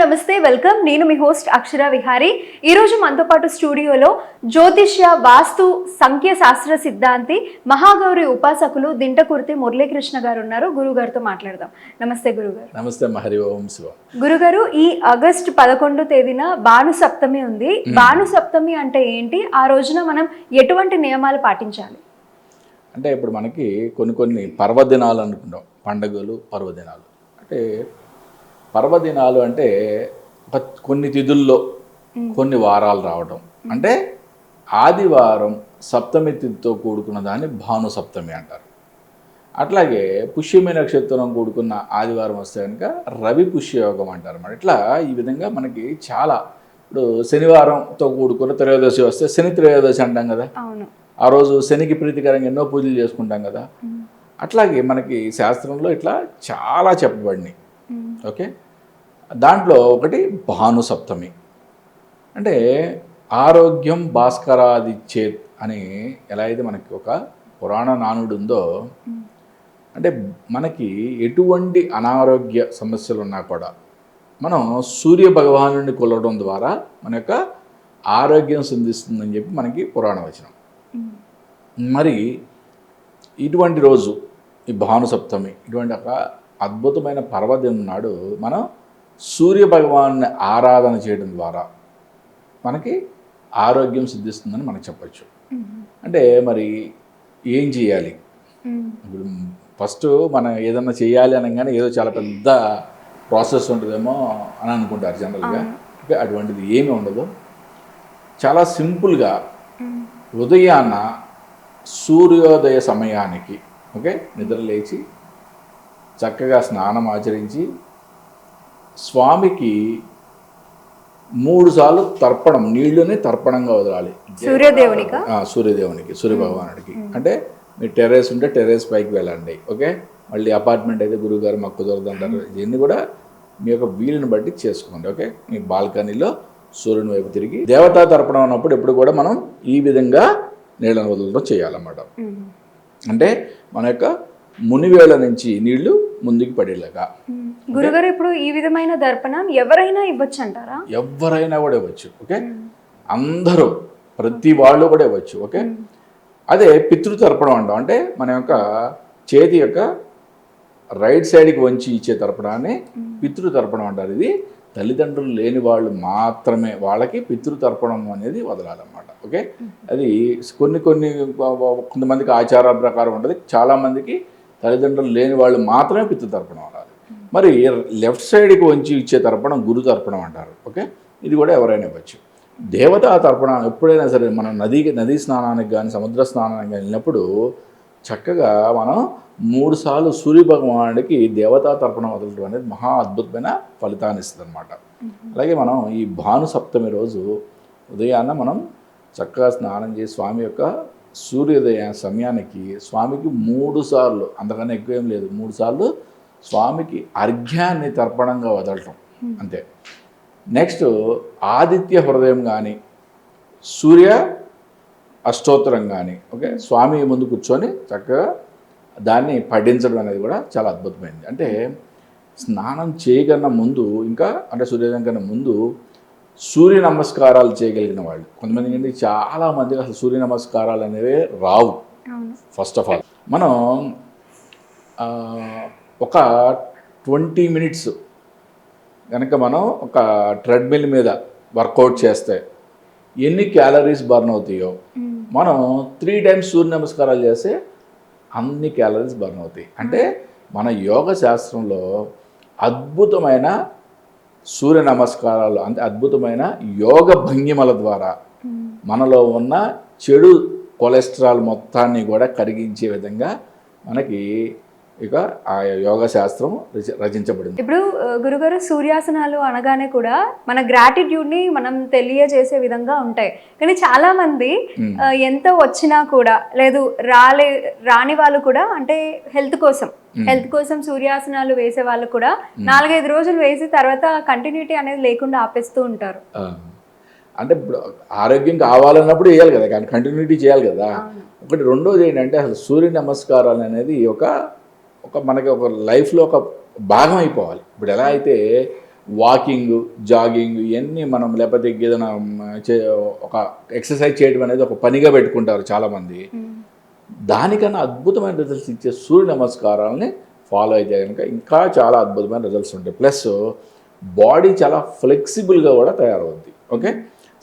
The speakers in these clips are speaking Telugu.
నమస్తే. వెల్కమ్. నేను మీ హోస్ట్ అక్షర విహారీ. ఈ రోజు మనతో పాటు స్టూడియోలో జ్యోతిష్య వాస్తు సంఖ్య శాస్త్ర సిద్ధాంతి మహాగౌరి ఉపాసకులు దింటకుర్తి మురళీకృష్ణ గారు ఉన్నారు. గురువు గారితో మాట్లాడదాం. నమస్తే గురుగారు. నమస్తే హరి ఓం శివ. గురుగారు ఈ ఆగస్ట్ పదకొండు తేదీన భాను సప్తమి ఉంది. భాను సప్తమి అంటే ఏంటి? ఆ రోజున మనం ఎటువంటి నియమాలు పాటించాలి? అంటే ఇప్పుడు మనకి కొన్ని కొన్ని పర్వదినాలు అనుకుంటాం. పండగలు పర్వదినాలు. అంటే పర్వదినాలు అంటే కొన్ని తిథుల్లో కొన్ని వారాలు రావడం అంటే ఆదివారం సప్తమి తిథితో కూడుకున్న దాన్ని భాను సప్తమి అంటారు. అట్లాగే పుష్యమి నక్షత్రం కూడుకున్న ఆదివారం వస్తే కనుక రవి పుష్యయోగం అంటారు. మరి ఇట్లా ఈ విధంగా మనకి చాలా ఇప్పుడు శనివారంతో కూడుకున్న త్రయోదశి వస్తే శని త్రయోదశి అంటాం కదా. ఆ రోజు శనికి ప్రీతికరంగా ఎన్నో పూజలు చేసుకుంటాం కదా. అట్లాగే మనకి శాస్త్రంలో ఇట్లా చాలా చెప్పబడినాయి ఓకే? దాంట్లో ఒకటి భాను సప్తమి అంటే ఆరోగ్యం భాస్కరాదిచ్చేత్ అని ఎలా అయితే మనకి ఒక పురాణ నానుడు ఉందో అంటే మనకి ఎటువంటి అనారోగ్య సమస్యలు ఉన్నా కూడా మనం సూర్య భగవాను కొలవడం ద్వారా మన యొక్క ఆరోగ్యం సిద్ధిస్తుందని చెప్పి మనకి పురాణ వచనం. మరి ఇటువంటి రోజు ఈ భాను సప్తమి ఇటువంటి ఒక అద్భుతమైన పర్వదినం నాడు మనం సూర్య భగవాన్ని ఆరాధన చేయడం ద్వారా మనకి ఆరోగ్యం సిద్ధిస్తుందని మనం చెప్పచ్చు. అంటే మరి ఏం చేయాలి? ఇప్పుడు ఫస్ట్ మనం ఏదన్నా చేయాలి అనగానే ఏదో చాలా పెద్ద ప్రాసెస్ ఉంటుందేమో అని అనుకుంటారు జనరల్గా. అటువంటిది ఏమీ ఉండదు. చాలా సింపుల్గా ఉదయాన్న సూర్యోదయ సమయానికి ఓకే? నిద్ర లేచి చక్కగా స్నానం ఆచరించి స్వామికి మూడు సార్లు తర్పణం నీళ్ళని తర్పణంగా వదలాలి. సూర్యదేవునిక? సూర్యదేవునికి సూర్యభగవానుడికి. అంటే మీ టెర్రస్ ఉంటే టెర్రస్ పైకి వెళ్ళండి ఓకే? మళ్ళీ అపార్ట్మెంట్ అయితే గురువుగారు మాకు కుదరదు అంటారు. ఇవన్నీ కూడా మీ యొక్క వీలుని బట్టి చేసుకోండి ఓకే? మీ బాల్కనీలో సూర్యుని వైపు తిరిగి దేవతా తర్పణం అన్నప్పుడు ఎప్పుడు కూడా మనం ఈ విధంగా నీళ్ళను వదలడం చేయాలన్నమాట. అంటే మన యొక్క మునివేళ నుంచి నీళ్ళు ముందుకు పడేలాగా. గురుగారు ఇప్పుడు ఈ విధమైన దర్పణం ఎవరైనా ఇవ్వచ్చు అంటారా? ఎవరైనా కూడా ఇవ్వచ్చు ఓకే? అందరూ ప్రతి వాళ్ళు కూడా ఇవ్వచ్చు ఓకే? అదే పితృతర్పణం అంటాం. అంటే మన యొక్క చేతి యొక్క రైట్ సైడ్కి వంచి ఇచ్చే తర్పణాన్ని పితృతర్పణం అంటారు. ఇది తల్లిదండ్రులు లేని వాళ్ళు మాత్రమే వాళ్ళకి పితృతర్పణం అనేది వదలాలన్నమాట ఓకే? అది కొన్ని కొన్ని కొంతమందికి ఆచారాల ప్రకారం ఉంటుంది చాలామందికి తల్లిదండ్రులు లేని వాళ్ళు మాత్రమే పితృతర్పణం అనాలి. మరి లెఫ్ట్ సైడ్కి వంచి ఇచ్చే తర్పణం గురు తర్పణం అంటారు. ఓకే? ఇది కూడా ఎవరైనా ఇవ్వచ్చు. దేవతా తర్పణం ఎప్పుడైనా సరే మనం నది నదీ స్నానానికి కానీ సముద్ర స్నానానికి కానీ వెళ్ళినప్పుడు చక్కగా మనం మూడుసార్లు సూర్య భగవానుడికి దేవతా తర్పణం వదలడం అనేది మహా అద్భుతమైన ఫలితాన్ని ఇస్తుంది అనమాట అలాగే మనం ఈ భాను సప్తమి రోజు ఉదయాన్న మనం చక్కగా స్నానం చేసి స్వామి యొక్క సూర్యోదయ సమయానికి స్వామికి మూడు సార్లు అంతకన్నా ఎక్కువ ఏం లేదు మూడు సార్లు స్వామికి అర్ఘ్యాన్ని తర్పణంగా వదలటం అంతే. నెక్స్ట్ ఆదిత్య హృదయం కానీ సూర్య అష్టోత్తరం కానీ ఓకే స్వామి ముందు కూర్చొని చక్కగా దాన్ని పఠించడం అనేది కూడా చాలా అద్భుతమైనది అంటే స్నానం చేయకన్నా ముందు ఇంకా అంటే సూర్యోదయం కన్నా ముందు సూర్య నమస్కారాలు చేయగలిగిన వాళ్ళు. కొంతమంది ఏంటి చాలా మందికి అసలు సూర్య నమస్కారాలు అనేవి రావు. ఫస్ట్ ఆఫ్ ఆల్ మనం ఒక ట్వంటీ మినిట్స్ కనుక మనం ఒక ట్రెడ్మిల్ మీద వర్కౌట్ చేస్తే ఎన్ని క్యాలరీస్ బర్న్ అవుతాయో మనం త్రీ టైమ్స్ సూర్య నమస్కారాలు చేస్తే అన్ని క్యాలరీస్ బర్న్ అవుతాయి. అంటే మన యోగ శాస్త్రంలో అద్భుతమైన సూర్య నమస్కారాలు అంటే అద్భుతమైన యోగ భంగిమల ద్వారా మనలో ఉన్న చెడు కొలెస్ట్రాల్ మొత్తాన్ని కూడా కరిగించే విధంగా మనకి ఇక ఆ యోగ శాస్త్రం రచి- రచించబడింది. ఇప్పుడు గురుగారు సూర్యాసనాలు అనగానే కూడా మన gratitude ని మనం తెలియజేసే విధంగా ఉంటాయి. కానీ చాలా మంది ఎంత వచ్చినా కూడా లేదు రాలే రాని వాళ్ళు కూడా అంటే హెల్త్ కోసం. హెల్త్ కోసం సూర్యాసనాలు వేసే వాళ్ళు కూడా నాలుగైదు రోజులు వేసి తర్వాత కంటిన్యూటీ అనేది లేకుండా ఆపేస్తూ ఉంటారు. అంటే ఇప్పుడు ఆరోగ్యం కావాలన్నప్పుడు వేయాలి కదా కానీ కంటిన్యూటీ చేయాలి కదా. ఒకటి రెండోది ఏంటంటే అసలు సూర్య నమస్కారాలు అనేది ఒక ఒక మనకి ఒక లైఫ్లో ఒక భాగం అయిపోవాలి. ఇప్పుడు ఎలా అయితే వాకింగ్ జాగింగ్ ఇవన్నీ మనం లేకపోతే ఏదైనా చే ఒక ఎక్సర్సైజ్ చేయడం అనేది ఒక పనిగా పెట్టుకుంటారు చాలామంది. దానికన్నా అద్భుతమైన రిజల్ట్స్ ఇచ్చే సూర్య నమస్కారాలని ఫాలో అయితే కనుక ఇంకా చాలా అద్భుతమైన రిజల్ట్స్ ఉంటాయి. ప్లస్ బాడీ చాలా ఫ్లెక్సిబుల్గా కూడా తయారవుద్ది. ఓకే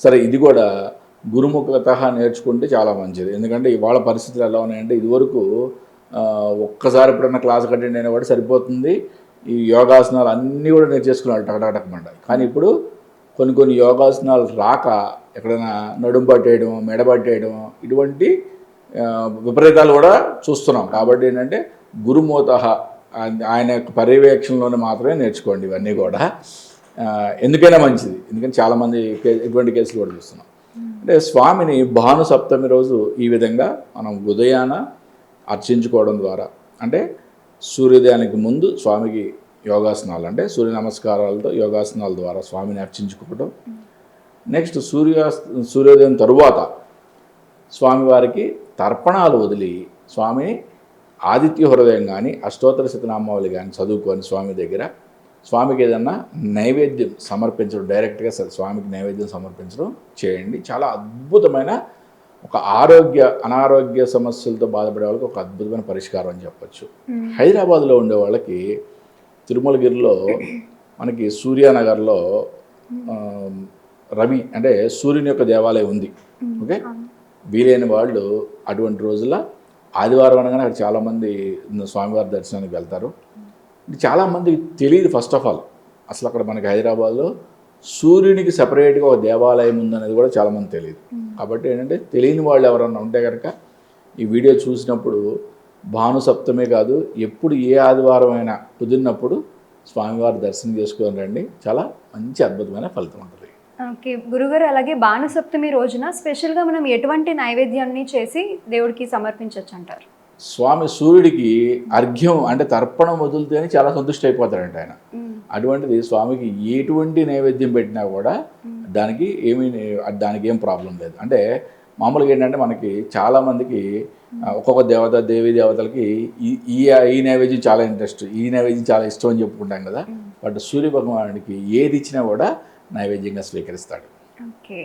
సరే ఇది కూడా గురుముఖత నేర్చుకుంటే చాలా మంచిది. ఎందుకంటే ఇవాళ పరిస్థితులు ఎలా ఉన్నాయంటే ఇదివరకు ఒక్కసారి ఎప్పుడన్నా క్లాస్ అటెండ్ అయినా కూడా సరిపోతుంది. ఈ యోగాసనాలు అన్నీ కూడా నేర్చేసుకున్నాడు టకటకటకమంట కానీ ఇప్పుడు కొన్ని కొన్ని యోగాసనాలు రాక ఎక్కడైనా నడుము పట్టేయడం మెడ పట్టేయడం ఇటువంటి విపరీతాలు కూడా చూస్తున్నాం. కాబట్టి ఏంటంటే గురుమూత ఆయన యొక్క పర్యవేక్షణలోనే మాత్రమే నేర్చుకోండి ఇవన్నీ కూడా. ఎందుకైనా మంచిది. ఎందుకంటే చాలామంది ఇటువంటి కేసులు కూడా చూస్తున్నాం. అంటే స్వామిని భాను సప్తమి రోజు ఈ విధంగా మనం ఉదయాన అర్చించుకోవడం ద్వారా. అంటే సూర్యోదయానికి ముందు స్వామికి యోగాసనాలు అంటే సూర్య నమస్కారాలతో యోగాసనాల ద్వారా స్వామిని అర్చించుకోవడం. నెక్స్ట్ సూర్య సూర్యోదయం తరువాత స్వామివారికి తర్పణాలు వదిలి స్వామిని ఆదిత్య హృదయం కానీ అష్టోత్తర శతనామావళి కానీ చదువుకొని స్వామి దగ్గర స్వామికి ఏదన్నా నైవేద్యం సమర్పించడం డైరెక్ట్గా సరే స్వామికి నైవేద్యం సమర్పించడం చేయండి. చాలా అద్భుతమైన ఒక ఆరోగ్య అనారోగ్య సమస్యలతో బాధపడే వాళ్ళకి ఒక అద్భుతమైన పరిష్కారం అని చెప్పొచ్చు. హైదరాబాద్లో ఉండే వాళ్ళకి తిరుమలగిరిలో మనకి సూర్యానగర్లో రవి అంటే సూర్యుని యొక్క దేవాలయం ఉంది. ఓకే? వీలైన వాళ్ళు అటువంటి రోజుల ఆదివారం అనగానే అక్కడ చాలామంది స్వామివారి దర్శనానికి వెళ్తారు. ఇది చాలామందికి తెలియదు ఫస్ట్ ఆఫ్ ఆల్. అసలు అక్కడ మనకి హైదరాబాద్లో సూర్యునికి సపరేట్గా ఒక దేవాలయం ఉందనేది కూడా చాలామంది తెలియదు కాబట్టి ఏంటంటే తెలియని వాళ్ళు ఎవరన్నా ఉంటే కనుక ఈ వీడియో చూసినప్పుడు భాను సప్తమే కాదు ఎప్పుడు ఏ ఆదివారం అయినా కుదిరినప్పుడు స్వామివారి దర్శనం చేసుకొని రండి. చాలా మంచి అద్భుతమైన ఫలితం ఉంటుంది ఓకే గురుగారు అలాగే భానుసప్తమి రోజున స్పెషల్గా మనం ఎటువంటి నైవేద్యాన్ని చేసి దేవుడికి సమర్పించవచ్చు అంటారు స్వామి సూర్యుడికి అర్ఘ్యం అంటే తర్పణం వదిలితేనే చాలా సంతుష్టి అయిపోతాడంట ఆయన. అటువంటిది స్వామికి ఎటువంటి నైవేద్యం పెట్టినా కూడా దానికి ఏమీ దానికి ఏం ప్రాబ్లం లేదు. అంటే మామూలుగా ఏంటంటే మనకి చాలా మందికి ఆ, ఒక్కొక్క దేవత దేవి దేవతలకి ఈ ఈ ఈ నైవేద్యం చాలా ఇంట్రెస్ట్. ఈ నైవేద్యం చాలా ఇష్టం అని చెప్పుకుంటాం కదా. బట్ సూర్య భగవానుడికి ఏది ఇచ్చినా కూడా నైవేద్యంగా స్వీకరిస్తాడు. ఓకే.